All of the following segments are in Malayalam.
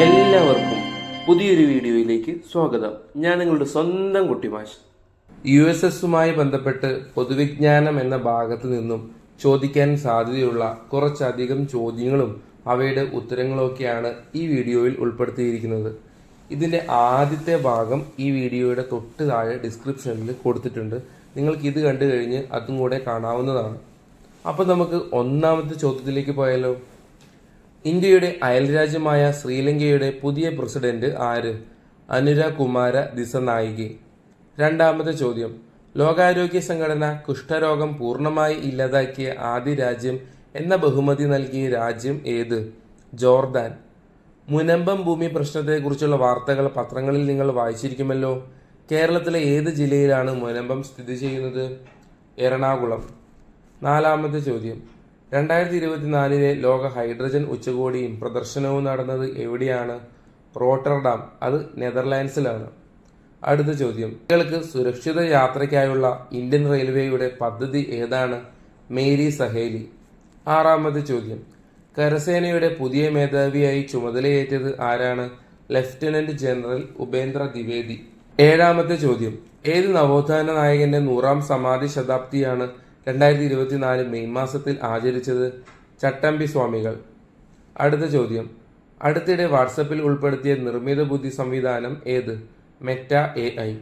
എല്ലാവർക്കും പുതിയൊരു വീഡിയോയിലേക്ക് സ്വാഗതം. ഞാൻ നിങ്ങളുടെ സ്വന്തം കുട്ടിമാഷ് യു എസ് എസുമായി ബന്ധപ്പെട്ട് പൊതുവിജ്ഞാനം എന്ന ഭാഗത്ത് നിന്നും ചോദിക്കാൻ സാധ്യതയുള്ള കുറച്ചധികം ചോദ്യങ്ങളും അവയുടെ ഉത്തരങ്ങളൊക്കെയാണ് ഈ വീഡിയോയിൽ ഉൾപ്പെടുത്തിയിരിക്കുന്നത്. ഇതിന്റെ ആദ്യത്തെ ഭാഗം ഈ വീഡിയോയുടെ തൊട്ട് താഴെ ഡിസ്ക്രിപ്ഷനിൽ കൊടുത്തിട്ടുണ്ട്. നിങ്ങൾക്ക് ഇത് കണ്ടു കഴിഞ്ഞ് അതും കൂടെ കാണാവുന്നതാണ്. അപ്പോൾ നമുക്ക് ഒന്നാമത്തെ ചോദ്യത്തിലേക്ക് പോയാലോ? ഇന്ത്യയുടെ അയൽരാജ്യമായ ശ്രീലങ്കയുടെ പുതിയ പ്രസിഡന്റ് ആര്? അനുര കുമാര ദിസനായികെ. രണ്ടാമത്തെ ചോദ്യം. ലോകാരോഗ്യ സംഘടന കുഷ്ഠരോഗം പൂർണമായി ഇല്ലാതാക്കിയ ആദ്യ രാജ്യം എന്ന ബഹുമതി നൽകിയ രാജ്യം ഏത്? ജോർദാൻ. മുനമ്പം ഭൂമി പ്രശ്നത്തെക്കുറിച്ചുള്ള വാർത്തകൾ പത്രങ്ങളിൽ നിങ്ങൾ വായിച്ചിരിക്കുമല്ലോ. കേരളത്തിലെ ഏത് ജില്ലയിലാണ് മുനമ്പം സ്ഥിതി ചെയ്യുന്നത്? എറണാകുളം. നാലാമത്തെ ചോദ്യം. രണ്ടായിരത്തി ഇരുപത്തിനാലിലെ ലോക ഹൈഡ്രജൻ ഉച്ചകോടിയും പ്രദർശനവും നടന്നത് എവിടെയാണ്? റോട്ടർഡാം. അത് നെതർലാൻഡ്സിലാണ്. അടുത്ത ചോദ്യം. കുട്ടികൾക്ക് സുരക്ഷിത യാത്രയ്ക്കായുള്ള ഇന്ത്യൻ റെയിൽവേയുടെ പദ്ധതി ഏതാണ്? മേരി സഹേലി. ആറാമത്തെ ചോദ്യം. കരസേനയുടെ പുതിയ മേധാവിയായി ചുമതലയേറ്റത് ആരാണ്? Lieutenant general Upendra Dwivedi. ഏഴാമത്തെ ചോദ്യം. ഏത് നവോത്ഥാന നായകന്റെ നൂറാം സമാധി ശതാബ്ദിയാണ് രണ്ടായിരത്തി ഇരുപത്തിനാല് മെയ് മാസത്തിൽ ആചരിച്ചത് ചട്ടമ്പി സ്വാമികൾ. അടുത്ത ചോദ്യം. അടുത്തിടെ വാട്സപ്പിൽ ഉൾപ്പെടുത്തിയ നിർമ്മിത ബുദ്ധി സംവിധാനം ഏത്? Meta A I.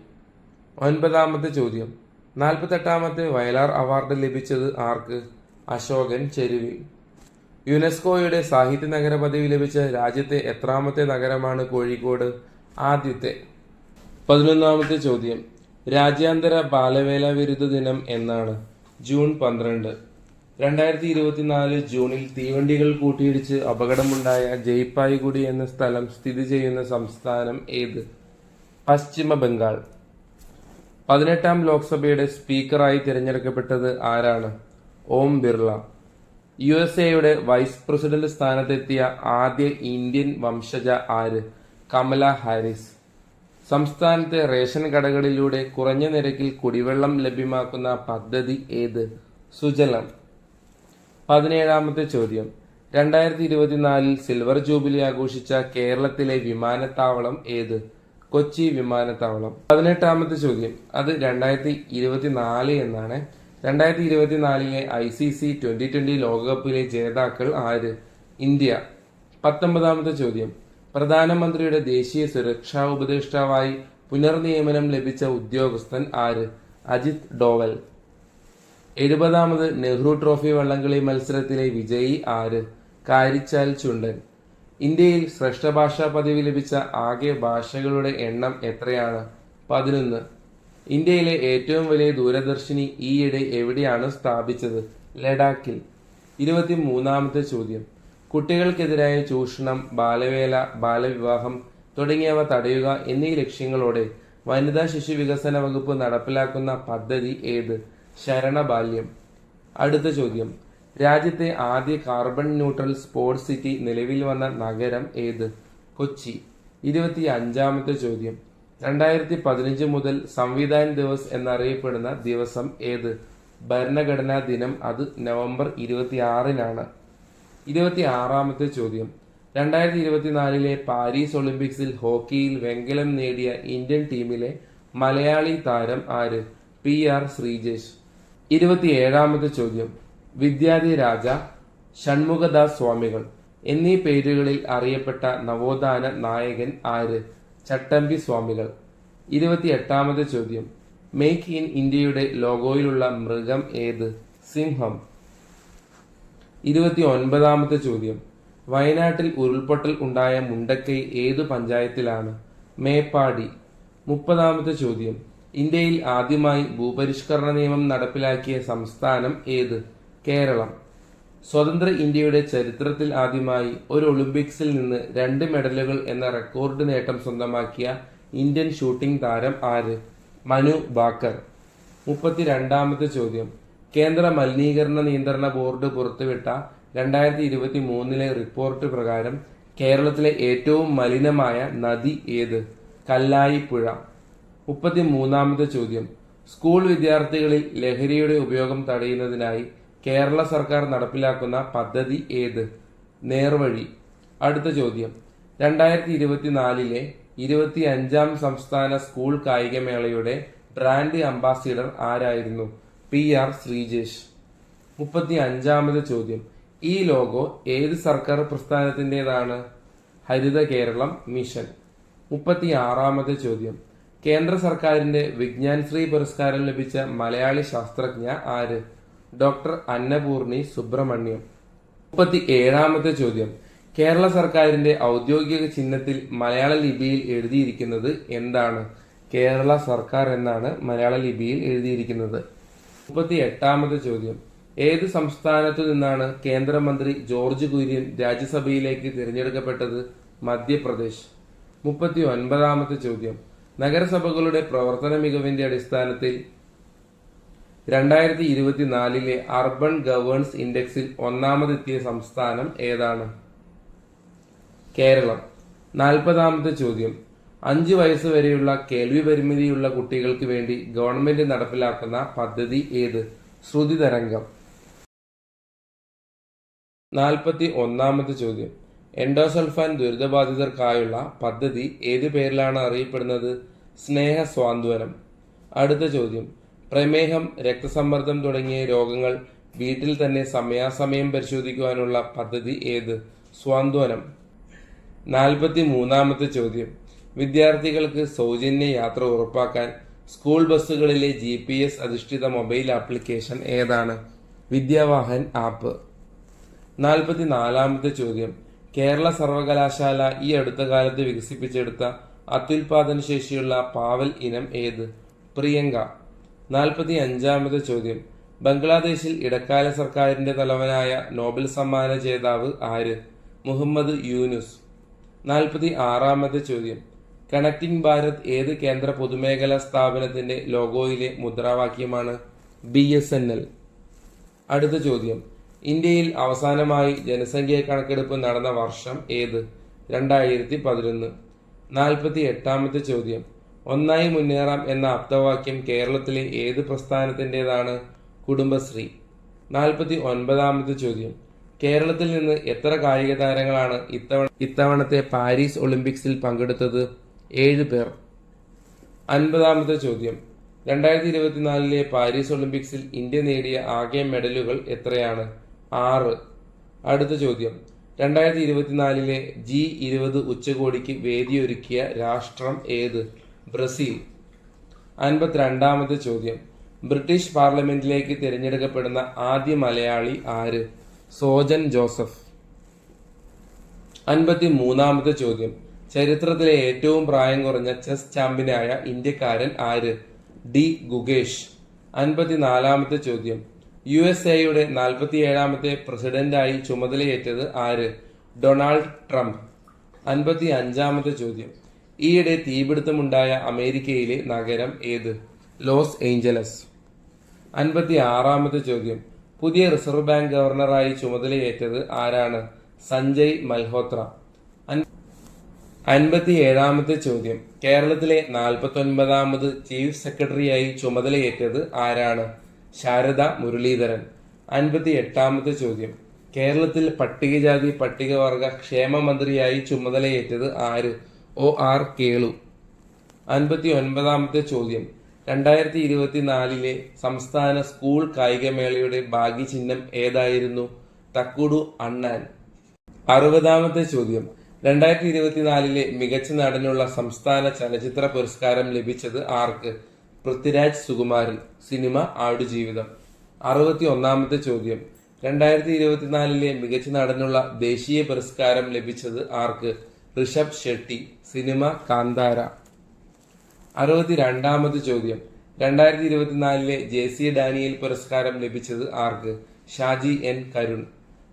ഒൻപതാമത്തെ ചോദ്യം. നാൽപ്പത്തെട്ടാമത്തെ വയലാർ അവാർഡ് ലഭിച്ചത് ആർക്ക്? അശോകൻ ചെരുവിൽ യുനെസ്കോയുടെ സാഹിത്യ നഗര പദവി ലഭിച്ച രാജ്യത്തെ എത്രാമത്തെ നഗരമാണ് കോഴിക്കോട്? ആദ്യത്തെ. പതിനൊന്നാമത്തെ ചോദ്യം. രാജ്യാന്തര ബാലവേല വിരുദ്ധ ദിനം എന്നാണ്. ജൂൺ പന്ത്രണ്ട്. രണ്ടായിരത്തി ഇരുപത്തിനാല് ജൂണിൽ തീവണ്ടികൾ കൂട്ടിയിടിച്ച് അപകടമുണ്ടായ ജയ്പായ്ഗുഡി എന്ന സ്ഥലം സ്ഥിതി ചെയ്യുന്ന സംസ്ഥാനം ഏത്? പശ്ചിമ ബംഗാൾ. പതിനെട്ടാം ലോക്സഭയുടെ സ്പീക്കറായി തിരഞ്ഞെടുക്കപ്പെട്ടത് ആരാണ്? ഓം ബിർള. യു എസ് എയുടെ വൈസ് പ്രസിഡന്റ് സ്ഥാനത്തെത്തിയ ആദ്യ ഇന്ത്യൻ വംശജ ആര്? കമല ഹാരിസ്. സംസ്ഥാനത്തെ റേഷൻ കടകളിലൂടെ കുറഞ്ഞ നിരക്കിൽ കുടിവെള്ളം ലഭ്യമാക്കുന്ന പദ്ധതി ഏത്? സുജലം പതിനേഴാമത്തെ ചോദ്യം. രണ്ടായിരത്തി ഇരുപത്തിനാലിൽ സിൽവർ ജൂബിലി ആഘോഷിച്ച കേരളത്തിലെ വിമാനത്താവളം ഏത്? കൊച്ചി വിമാനത്താവളം. പതിനെട്ടാമത്തെ ചോദ്യം. അത് രണ്ടായിരത്തി ഇരുപത്തിനാല് എന്നാണ്. രണ്ടായിരത്തി ഇരുപത്തിനാലിലെ I C C twenty twenty ലോകകപ്പിലെ ജേതാക്കൾ ആര്? ഇന്ത്യ. പത്തൊമ്പതാമത്തെ ചോദ്യം. പ്രധാനമന്ത്രിയുടെ ദേശീയ സുരക്ഷാ ഉപദേഷ്ടാവായി പുനർനിയമനം ലഭിച്ച ഉദ്യോഗസ്ഥൻ ആര്? അജിത് ഡോവൽ. എഴുപതാമത് നെഹ്റു ട്രോഫി വള്ളംകളി മത്സരത്തിലെ വിജയി ആര്? കാരിച്ചാൽ ചുണ്ടൻ. ഇന്ത്യയിൽ ശ്രേഷ്ഠ ഭാഷാ പദവി ലഭിച്ച ആകെ ഭാഷകളുടെ എണ്ണം എത്രയാണ്? പതിനൊന്ന്. ഇന്ത്യയിലെ ഏറ്റവും വലിയ ദൂരദർശിനി ഈയിടെ എവിടെയാണ് സ്ഥാപിച്ചത്? ലഡാക്കിൽ. ഇരുപത്തി മൂന്നാമത്തെ ചോദ്യം. കുട്ടികൾക്കെതിരായ ചൂഷണം ബാലവേല ബാലവിവാഹം തുടങ്ങിയവ തടയുക എന്നീ ലക്ഷ്യങ്ങളോടെ വനിതാ ശിശു വികസന വകുപ്പ് നടപ്പിലാക്കുന്ന പദ്ധതി ഏത്? ശരണബാല്യം. അടുത്ത ചോദ്യം. രാജ്യത്തെ ആദ്യ കാർബൺ ന്യൂട്രൽ സ്പോർട്സ് സിറ്റി നിലവിൽ വന്ന നഗരം ഏത്? കൊച്ചി. ഇരുപത്തി അഞ്ചാമത്തെ ചോദ്യം. രണ്ടായിരത്തി പതിനഞ്ച് മുതൽ സംവിധാൻ ദിവസ് എന്നറിയപ്പെടുന്ന ദിവസം ഏത്? ഭരണഘടനാ ദിനം അത് നവംബർ ഇരുപത്തിയാറിനാണ്. ഇരുപത്തി ആറാമത്തെ ചോദ്യം. രണ്ടായിരത്തി ഇരുപത്തിനാലിലെ പാരീസ് ഒളിമ്പിക്സിൽ ഹോക്കിയിൽ വെങ്കലം നേടിയ ഇന്ത്യൻ ടീമിലെ മലയാളി താരം ആര്? P R Sreejesh. ഇരുപത്തിയേഴാമത്തെ ചോദ്യം. വിദ്യാധി രാജ ഷൺമുഖദാസ് സ്വാമികൾ എന്നീ പേരുകളിൽ അറിയപ്പെട്ട നവോത്ഥാന നായകൻ ആര്? ചട്ടമ്പി സ്വാമികൾ. ഇരുപത്തിയെട്ടാമത്തെ ചോദ്യം. മേക്ക് ഇൻ ഇന്ത്യയുടെ ലോഗോയിലുള്ള മൃഗം ഏത്? സിംഹം. ഇരുപത്തി ഒൻപതാമത്തെ ചോദ്യം. വയനാട്ടിൽ ഉരുൾപൊട്ടൽ ഉണ്ടായ മുണ്ടക്കൈ ഏതു പഞ്ചായത്തിലാണ്? മേപ്പാടി. മുപ്പതാമത്തെ ചോദ്യം. ഇന്ത്യയിൽ ആദ്യമായി ഭൂപരിഷ്കരണ നിയമം നടപ്പിലാക്കിയ സംസ്ഥാനം ഏത്? കേരളം. സ്വതന്ത്ര ഇന്ത്യയുടെ ചരിത്രത്തിൽ ആദ്യമായി ഒരു ഒളിമ്പിക്സിൽ നിന്ന് രണ്ട് മെഡലുകൾ എന്ന റെക്കോർഡ് നേട്ടം സ്വന്തമാക്കിയ ഇന്ത്യൻ ഷൂട്ടിംഗ് താരം ആര്? മനു ബാക്കർ. മുപ്പത്തിരണ്ടാമത്തെ ചോദ്യം. കേന്ദ്ര മലിനീകരണ നിയന്ത്രണ ബോർഡ് പുറത്തുവിട്ട രണ്ടായിരത്തി ഇരുപത്തി മൂന്നിലെ റിപ്പോർട്ട് പ്രകാരം കേരളത്തിലെ ഏറ്റവും മലിനമായ നദി ഏത്? കല്ലായിപ്പുഴ. മുപ്പത്തി മൂന്നാമത്തെ ചോദ്യം. സ്കൂൾ വിദ്യാർത്ഥികളിൽ ലഹരിയുടെ ഉപയോഗം തടയുന്നതിനായി കേരള സർക്കാർ നടപ്പിലാക്കുന്ന പദ്ധതി ഏത്? നേർവഴി. അടുത്ത ചോദ്യം. രണ്ടായിരത്തി ഇരുപത്തിനാലിലെ ഇരുപത്തി അഞ്ചാം സംസ്ഥാന സ്കൂൾ കായികമേളയുടെ ബ്രാൻഡ് അംബാസിഡർ ആരായിരുന്നു? P R Sreejesh. മുപ്പത്തി അഞ്ചാമത് ചോദ്യം. ഈ ലോഗോ ഏത് സർക്കാർ പ്രസ്ഥാനത്തിന്റെതാണ്? ഹരിത കേരളം മിഷൻ. മുപ്പത്തി ആറാമത് ചോദ്യം. കേന്ദ്ര സർക്കാരിന്റെ വിജ്ഞാൻ ശ്രീ പുരസ്കാരം ലഭിച്ച മലയാളി ശാസ്ത്രജ്ഞ ആര്? ഡോക്ടർ അന്നപൂർണി സുബ്രഹ്മണ്യം. മുപ്പത്തി ഏഴാമത്തെ ചോദ്യം. കേരള സർക്കാരിന്റെ ഔദ്യോഗിക ചിഹ്നത്തിൽ മലയാള ലിപിയിൽ എഴുതിയിരിക്കുന്നത് എന്താണ്? കേരള സർക്കാർ എന്നാണ് മലയാള ലിപിയിൽ എഴുതിയിരിക്കുന്നത്. മുപ്പത്തി എട്ടാമത് ചോദ്യം. ഏത് സംസ്ഥാനത്തു നിന്നാണ് കേന്ദ്രമന്ത്രി ജോർജ് കുര്യൻ രാജ്യസഭയിലേക്ക് തിരഞ്ഞെടുക്കപ്പെട്ടത്? മധ്യപ്രദേശ്. മുപ്പത്തി ഒൻപതാമത്തെ ചോദ്യം. നഗരസഭകളുടെ പ്രവർത്തന മികവിന്റെ അടിസ്ഥാനത്തിൽ രണ്ടായിരത്തി ഇരുപത്തിനാലിലെ അർബൻ ഗവേൺസ് ഇൻഡെക്സിൽ ഒന്നാമതെത്തിയ സംസ്ഥാനം ഏതാണ്? കേരളം. നാൽപ്പതാമത്തെ ചോദ്യം. അഞ്ച് വയസ്സ് വരെയുള്ള കേൾവി പരിമിതിയുള്ള കുട്ടികൾക്ക് വേണ്ടി ഗവൺമെന്റ് നടപ്പിലാക്കുന്ന പദ്ധതി ഏത്? ശ്രുതി തരംഗം. നാൽപ്പത്തി ഒന്നാമത്തെ ചോദ്യം. എൻഡോസൾഫാൻ ദുരിതബാധിതർക്കായുള്ള പദ്ധതി ഏത് പേരിലാണ് അറിയപ്പെടുന്നത്? സ്നേഹ സ്വാന്തവനം അടുത്ത ചോദ്യം. പ്രമേഹം രക്തസമ്മർദ്ദം തുടങ്ങിയ രോഗങ്ങൾ വീട്ടിൽ തന്നെ സമയാസമയം പരിശോധിക്കുവാനുള്ള പദ്ധതി ഏത്? സ്വാന്തനം. നാൽപ്പത്തി മൂന്നാമത്തെ ചോദ്യം. വിദ്യാർത്ഥികൾക്ക് സൗജന്യ യാത്ര ഉറപ്പാക്കാൻ സ്കൂൾ ബസ്സുകളിലെ ജി പി എസ് അധിഷ്ഠിത മൊബൈൽ ആപ്ലിക്കേഷൻ ഏതാണ്? വിദ്യാവാഹൻ ആപ്പ്. നാൽപ്പത്തി നാലാമത്തെ ചോദ്യം. കേരള സർവകലാശാല ഈ അടുത്ത കാലത്ത് വികസിപ്പിച്ചെടുത്ത അത്യുൽപാദന ശേഷിയുള്ള പാവൽ ഇനം ഏത്? പ്രിയങ്ക. നാൽപ്പത്തി അഞ്ചാമത്തെ ചോദ്യം. ബംഗ്ലാദേശിൽ ഇടക്കാല സർക്കാരിന്റെ തലവനായ നോബൽ സമ്മാന ജേതാവ് ആര്? മുഹമ്മദ് യൂനുസ്. നാൽപ്പത്തി ആറാമത്തെ ചോദ്യം. കണക്ടിംഗ് ഭാരത് ഏത് കേന്ദ്ര പൊതുമേഖലാ സ്ഥാപനത്തിന്റെ ലോഗോയിലെ മുദ്രാവാക്യമാണ്? ബി എസ് എൻ എൽ അടുത്ത ചോദ്യം. ഇന്ത്യയിൽ അവസാനമായി ജനസംഖ്യ കണക്കെടുപ്പ് നടന്ന വർഷം ഏത്? രണ്ടായിരത്തി പതിനൊന്ന് നാൽപ്പത്തി എട്ടാമത്തെ ചോദ്യം. ഒന്നായി മുന്നേറാം എന്ന ആപ്തവാക്യം കേരളത്തിലെ ഏത് പ്രസ്ഥാനത്തിന്റെതാണ് കുടുംബശ്രീ. നാൽപ്പത്തി ഒൻപതാമത്തെ ചോദ്യം. കേരളത്തിൽ നിന്ന് എത്ര കായിക താരങ്ങളാണ് ഇത്തവണ ഇത്തവണത്തെ പാരീസ് ഒളിമ്പിക്സിൽ പങ്കെടുത്തത്? ഏഴ് പേർ. അൻപതാമത്തെ ചോദ്യം. രണ്ടായിരത്തി ഇരുപത്തിനാലിലെ പാരീസ് ഒളിമ്പിക്സിൽ ഇന്ത്യ നേടിയ ആകെ മെഡലുകൾ എത്രയാണ്? ആറ്. അടുത്ത ചോദ്യം. രണ്ടായിരത്തി ഇരുപത്തിനാലിലെ ജി ഇരുപത് ഉച്ചകോടിക്ക് വേദിയൊരുക്കിയ രാഷ്ട്രം ഏത്? ബ്രസീൽ. അൻപത്തിരണ്ടാമത്തെ ചോദ്യം. ബ്രിട്ടീഷ് പാർലമെന്റിലേക്ക് തിരഞ്ഞെടുക്കപ്പെടുന്ന ആദ്യ മലയാളി ആര്? സോജൻ ജോസഫ്. അൻപത്തി മൂന്നാമത്തെ ചോദ്യം. ചരിത്രത്തിലെ ഏറ്റവും പ്രായം കുറഞ്ഞ ചെസ് ചാമ്പ്യനായ ഇന്ത്യക്കാരൻ ആര്? ഡി. ഗുഗേഷ് അൻപത്തിനാലാമത്തെ ചോദ്യം. യു എസ് എയുടെ നാൽപ്പത്തിയേഴാമത്തെ പ്രസിഡന്റായി ചുമതലയേറ്റത് ആര്? Donald Trump. അൻപത്തി അഞ്ചാമത്തെ ചോദ്യം. ഈയിടെ തീപിടുത്തമുണ്ടായ അമേരിക്കയിലെ നഗരം ഏത്? Los Angeles. അൻപത്തി ആറാമത്തെ ചോദ്യം. പുതിയ റിസർവ് ബാങ്ക് ഗവർണറായി ചുമതലയേറ്റത് ആരാണ്? സഞ്ജയ് മൽഹോത്ര. അൻപത്തി ഏഴാമത്തെ ചോദ്യം. കേരളത്തിലെ നാൽപ്പത്തി ഒൻപതാമത് ചീഫ് സെക്രട്ടറിയായി ചുമതലയേറ്റത് ആരാണ്? ശാരദ മുരളീധരൻ. അൻപത്തി എട്ടാമത്തെ ചോദ്യം. കേരളത്തിൽ പട്ടികജാതി പട്ടികവർഗ ക്ഷേമ മന്ത്രിയായി ചുമതലയേറ്റത് ആര്? ഒ. ആർ. കേളു. അൻപത്തി ഒൻപതാമത്തെ ചോദ്യം. രണ്ടായിരത്തി ഇരുപത്തിനാലിലെ സംസ്ഥാന സ്കൂൾ കായികമേളയുടെ ഭാഗ്യചിഹ്നം ഏതായിരുന്നു? തക്കുടു അണ്ണാൻ. അറുപതാമത്തെ ചോദ്യം. രണ്ടായിരത്തി ഇരുപത്തിനാലിലെ മികച്ച നടനുള്ള സംസ്ഥാന ചലച്ചിത്ര പുരസ്കാരം ലഭിച്ചത് ആർക്ക്? പൃഥ്വിരാജ് സുകുമാരൻ സിനിമ ആടുജീവിതം. അറുപത്തി ഒന്നാമത്തെ ചോദ്യം. രണ്ടായിരത്തി ഇരുപത്തിനാലിലെ മികച്ച നടനുള്ള ദേശീയ പുരസ്കാരം ലഭിച്ചത് ആർക്ക്? ഋഷഭ് ഷെട്ടി സിനിമ കാന്താര. അറുപത്തി രണ്ടാമത് ചോദ്യം. രണ്ടായിരത്തി ഇരുപത്തിനാലിലെ ജെ സി ഡാനിയൽ പുരസ്കാരം ലഭിച്ചത് ആർക്ക്? ഷാജി എൻ കരുൺ.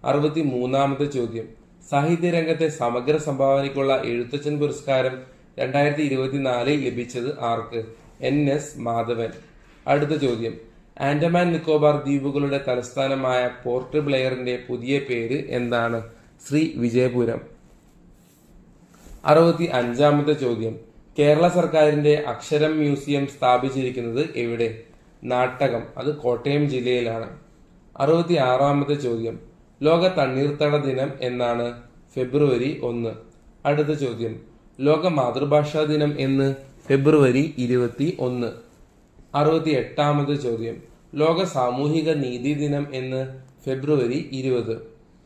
അറുപത്തി മൂന്നാമത്തെ ചോദ്യം. സാഹിത്യരംഗത്തെ സമഗ്ര സംഭാവനയ്ക്കുള്ള എഴുത്തച്ഛൻ പുരസ്കാരം രണ്ടായിരത്തി ഇരുപത്തിനാലിൽ ലഭിച്ചത് ആർക്ക്? N S Madhavan. അടുത്ത ചോദ്യം. ആൻഡമാൻ നിക്കോബാർ ദ്വീപുകളുടെ തലസ്ഥാനമായ പോർട്ട് ബ്ലെയറിന്റെ പുതിയ പേര് എന്താണ്? ശ്രീ വിജയപുരം. അറുപത്തി അഞ്ചാമത്തെ ചോദ്യം. കേരള സർക്കാരിന്റെ അക്ഷരം മ്യൂസിയം സ്ഥാപിച്ചിരിക്കുന്നത് എവിടെ? നാട്ടകം. അത് കോട്ടയം ജില്ലയിലാണ്. അറുപത്തി ആറാമത്തെ ചോദ്യം. ലോക തണ്ണീർത്തട ദിനം എന്നാണ് ഫെബ്രുവരി ഒന്ന്. അടുത്ത ചോദ്യം. ലോക മാതൃഭാഷാ ദിനം എന്ന് ഫെബ്രുവരി ഇരുപത്തി ഒന്ന്. അറുപത്തി എട്ടാമത് ചോദ്യം. ലോക സാമൂഹിക നീതി ദിനം എന്ന് ഫെബ്രുവരി ഇരുപത്.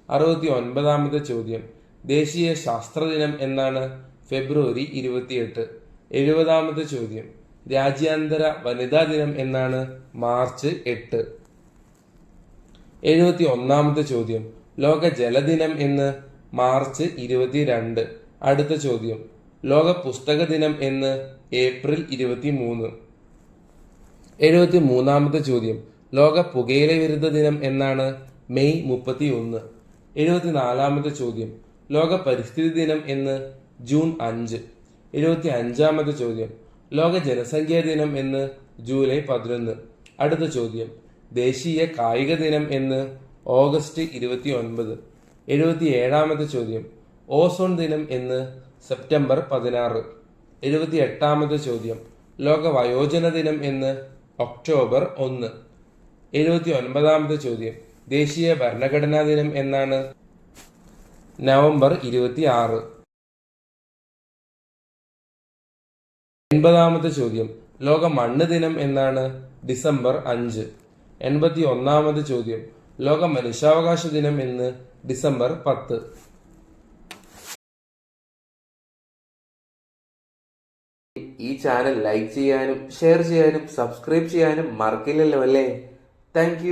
അറുപത്തി ഒൻപതാമത് ചോദ്യം. ദേശീയ ശാസ്ത്ര ദിനം എന്നാണ് ഫെബ്രുവരി ഇരുപത്തിയെട്ട്. എഴുപതാമത് ചോദ്യം. രാജ്യാന്തര വനിതാ ദിനം എന്നാണ് മാർച്ച് എട്ട്. എഴുപത്തി ഒന്നാമത്തെ ചോദ്യം. ലോക ജലദിനം എന്ന് മാർച്ച് ഇരുപത്തിരണ്ട്. അടുത്ത ചോദ്യം. ലോക പുസ്തക ദിനം എന്ന് ഏപ്രിൽ ഇരുപത്തി മൂന്ന് എഴുപത്തി മൂന്നാമത്തെ ചോദ്യം. ലോക പുകയില വിരുദ്ധ ദിനം എന്നാണ് മെയ് മുപ്പത്തി ഒന്ന് എഴുപത്തിനാലാമത്തെ ചോദ്യം. ലോക പരിസ്ഥിതി ദിനം എന്ന് ജൂൺ അഞ്ച്. എഴുപത്തി അഞ്ചാമത്തെ ചോദ്യം. ലോക ജനസംഖ്യാ ദിനം എന്ന് ജൂലൈ പതിനൊന്ന്. അടുത്ത ചോദ്യം. ദേശീയ കായിക ദിനം എന്ന് ഓഗസ്റ്റ് ഇരുപത്തി ഒൻപത് എഴുപത്തി ഏഴാമത്തെ ചോദ്യം. ഓസോൺ ദിനം എന്ന് സെപ്റ്റംബർ പതിനാറ്. എഴുപത്തി എട്ടാമത്തെ ചോദ്യം. ലോക വയോജന ദിനം എന്ന് ഒക്ടോബർ ഒന്ന്. എഴുപത്തി ഒൻപതാമത്തെ ചോദ്യം. ദേശീയ ഭരണഘടനാ ദിനം എന്നാണ്. നവംബർ ഇരുപത്തി ആറ് എൺപതാമത്തെ ചോദ്യം. ലോക മണ്ണ് ദിനം എന്നാണ് ഡിസംബർ അഞ്ച്. എൺപത്തി ഒന്നാമത് ചോദ്യം. ലോക മനുഷ്യാവകാശ ദിനം ഇന്ന് ഡിസംബർ പത്ത്. ഈ ചാനൽ ലൈക്ക് ചെയ്യാനും ഷെയർ ചെയ്യാനും സബ്സ്ക്രൈബ് ചെയ്യാനും മറക്കില്ലല്ലോ അല്ലേ? താങ്ക്